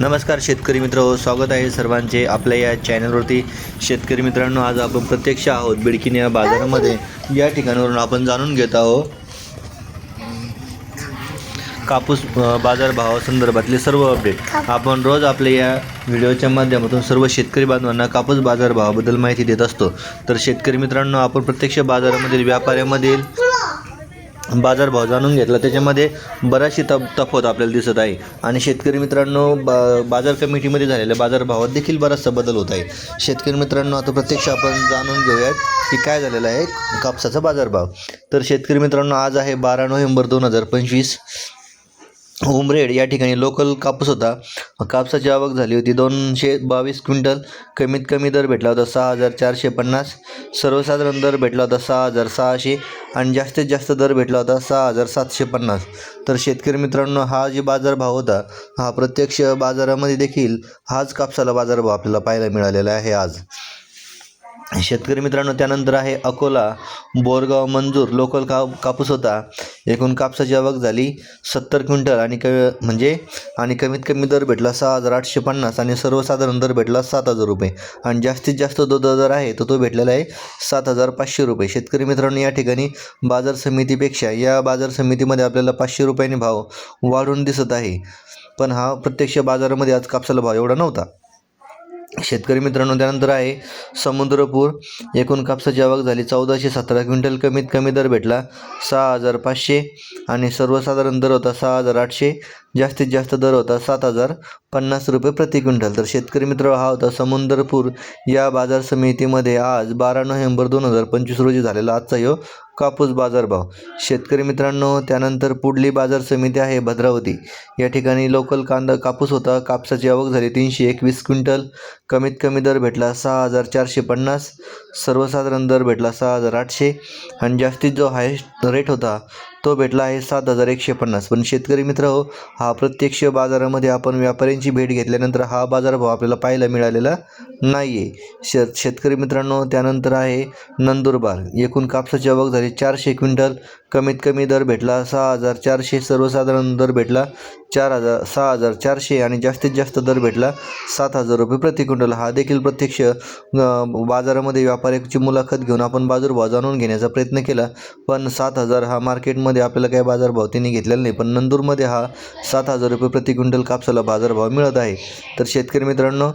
नमस्कार शेतकरी मित्र स्वागत आहे सर्वांचे आपल्या या चॅनलवरती. शेतकरी मित्रांनो आज आपण प्रत्यक्ष आहोत बिडकीन या बाजारामध्ये. या ठिकाणावरून आपण जाणून घेत आहोत. कापूस बाजारभावासंदर्भातले सर्व अपडेट आपण रोज आपल्या या व्हिडिओच्या माध्यमातून सर्व शेतकरी बांधवांना कापूस बाजारभावाबद्दल माहिती देत असतो. तर शेतकरी मित्रांनो आपण प्रत्यक्ष बाजारामधील व्यापाऱ्यामधील बाजारभाव जाणून घेतला. त्याच्यामध्ये बराचशी तप तफवत आपल्याला दिसत आहे. आणि शेतकरी मित्रांनो बा बाजार कमिटीमध्ये झालेल्या बाजारभावात देखील बराचसा बदल होत आहे. शेतकरी मित्रांनो आता प्रत्यक्ष आपण जाणून घेऊयात की काय झालेलं आहे कापसाचा बाजारभाव. तर शेतकरी मित्रांनो आज आहे बारा नोव्हेंबर दोन हजार पंचवीस. उमरेड या ठिकाणी लोकल कापूस होता. कापसाची आवक झाली होती. दोनशे बावीस क्विंटल कमीत कमी दर भेटला होता. सहा हजार चारशे पन्नास. सर्वसाधारण दर भेटला होता सहा हजार सहाशे आणि जास्तीत जास्त दर भेटला होता सहा हजार सातशे पन्नास. तर शेतकरी मित्रांनो हा जे बाजारभाव होता हा प्रत्यक्ष बाजारामध्ये देखील हाच कापसाला बाजारभाव आपल्याला पाहायला मिळालेला आहे आज. शेतकरी मित्रांनो त्यानंतर आहे अकोला बोरगाव मंजूर. लोकल का कापूस होता. एकूण कापसाची आवक झाली सत्तर क्विंटल आणि क म्हणजे आणि कमीत कमी दर भेटला सहा हजार आठशे पन्नास आणि सर्वसाधारण दर भेटला सात हजार रुपये. आणि जास्तीत जास्त जो दर आहे तो तो भेटलेला आहे सात हजार पाचशे रुपये. शेतकरी मित्रांनो या ठिकाणी बाजार समितीपेक्षा या बाजार समितीमध्ये आपल्याला पाचशे रुपयांनी भाव वाढून दिसत आहे. पण हा प्रत्यक्ष बाजारामध्ये आज कापसाला भाव एवढा नव्हता. शेतकरी मित्रांनो त्यानंतर आहे समुद्रपूर. एकूण कापसाची आवक झाली चौदाशे सतरा क्विंटल कमीत कमी दर भेटला सहा हजार पाचशे आणि सर्वसाधारण दर होता सहा हजार आठशे. जास्तीत जास्त दर होता सात हजार पन्नास रुपये प्रति क्विंटल. तर शेतकरी मित्र हा होता समुद्रपूर. या बाजार समितीमध्ये आज बारा नोव्हेंबर दोन हजार पंचवीस रोजी झालेला आजचा यो कापूस बाजारभाव. शेतकरी मित्रांनो त्यानंतर पुढली बाजार समिती आहे भद्रावती. या ठिकाणी लोकल कांदा कापूस होता. कापसाची आवक झाली तीनशे एकवीस क्विंटल. कमीत कमी दर भेटला सहा हजार चारशे पन्नास. सर्वसाधारण दर भेटला सहा हजार आठशे. आणि जास्तीत जो हायेस्ट रेट होता तो भेटला आहे सात हजार एकशे पन्नास. पण शेतकरी मित्र हो हा प्रत्यक्ष बाजारामध्ये आपण व्यापाऱ्यांची भेट घेतल्यानंतर हा बाजारभाव आपल्याला पाहायला मिळालेला नाही आहे शेत शेतकरी मित्रांनो त्यानंतर आहे नंदुरबार. एकूण कापसाची आवक झाली चारशे क्विंटल. कमीत कमी दर भेटला सहा हजार चारशे सर्वसाधारण दर भेटला चार हजार सहा हजार चारशे आणि जास्तीत जास्त दर भेटला सात हजार रुपये प्रति क्विंटल. हा देखील प्रत्यक्ष बाजारामध्ये व्यापाऱ्याची मुलाखत घेऊन आपण बाजारभाव जाणून घेण्याचा प्रयत्न केला. पण सात हजार हा मार्केटमध्ये आपल्याला काही बाजारभाव त्यांनी घेतलेला नाही. पण नंदूरमध्ये हा सात हजार रुपये प्रति क्विंटल कापसाला बाजारभाव मिळत आहे. तर शेतकरी मित्रांनो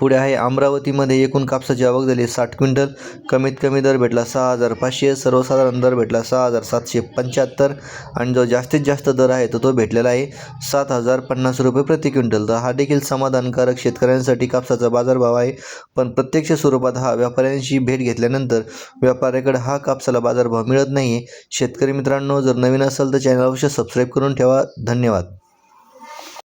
पुढे आहे अमरावतीमध्ये एकूण कापसाची आवक झाली. साठ क्विंटल. कमीत कमी दर भेटला सहा हजार पाचशे. सर्वसाधारण दर भेटला सहा हजार सातशे पंच्याहत्तर. आणि जो जास्तीत जास्त दर आहे तो तो भेटलेला आहे सात हजार पन्नास रुपये प्रति क्विंटल. तर हा देखील समाधानकारक शेतकऱ्यांसाठी कापसाचा बाजारभाव आहे. पण प्रत्यक्ष स्वरूपात हा व्यापाऱ्यांशी भेट घेतल्यानंतर व्यापाऱ्याकडे हा कापसाला बाजारभाव मिळत नाही आहे शेतकरी मित्रांनो जर नवीन असेल तर चॅनल अवश्य सबस्क्राईब करून ठेवा. धन्यवाद.